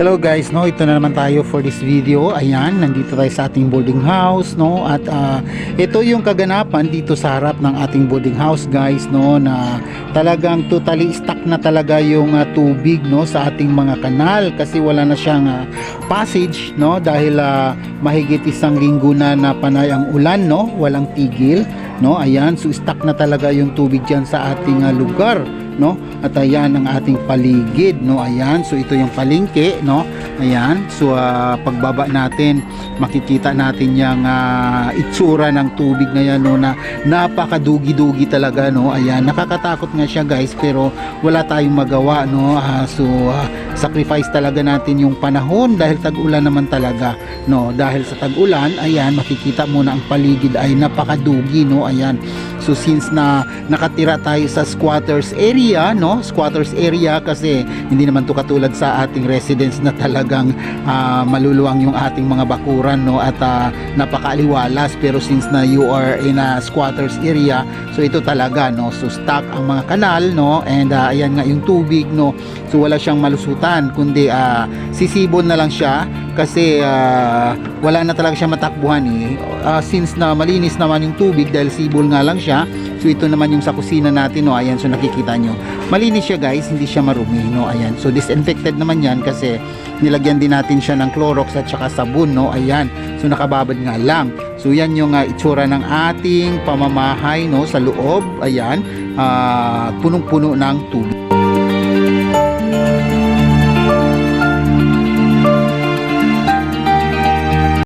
Hello guys, no, ito na naman tayo for this video. Ayan, nandito tayo sa ating boarding house, no, at ah, ito yung kaganapan dito sa harap ng ating boarding house, guys, no, na talagang totally stuck na talaga yung ah, tubig, no, sa ating mga kanal kasi wala na siyang ah, passage, no, dahil ah, mahigit isang linggo na na panay ang ulan, no, walang tigil, no, ayan, so stuck na talaga yung tubig diyan sa ating ah, lugar no? At ayan ang ating paligid no? Ayan so ito yung palengke no? Ayan so ah, pagbaba natin makikita natin yung ah, itsura ng tubig na yan no na napakadugi-dugi talaga no. Ayan nakakatakot nga siya guys pero wala tayong magawa no. Ah, so ah, sacrifice talaga natin yung panahon dahil tag-ulan naman talaga no. Dahil sa tag-ulan ayan makikita mo na ang paligid ay napakadugi no. Ayan so since na nakatira tayo sa squatters area no squatters area kasi hindi naman to katulad sa ating residence na talagang ah, maluluwang yung ating mga bakuran no? At ah, napakaaliwalas. Pero since na you are in a squatters area so ito talaga no? So stuck ang mga kanal no? And ah, ayan nga yung tubig no? So wala siyang malusutan kundi ah, sisibon na lang siya kasi ah, wala na talaga siya matakbuhan eh. Ah, since na malinis naman yung tubig dahil sibol nga lang siya so ito naman yung sa kusina natin no? Ayan so nakikita nyo. Malinis siya guys hindi siya marumi no? Ayan so disinfected naman yan kasi nilagyan din natin siya ng Clorox at saka sabon no? Ayan so nakababad nga lang. So yan yung ah, itsura ng ating pamamahay no? Sa loob ayan ah, punong-puno ng tubig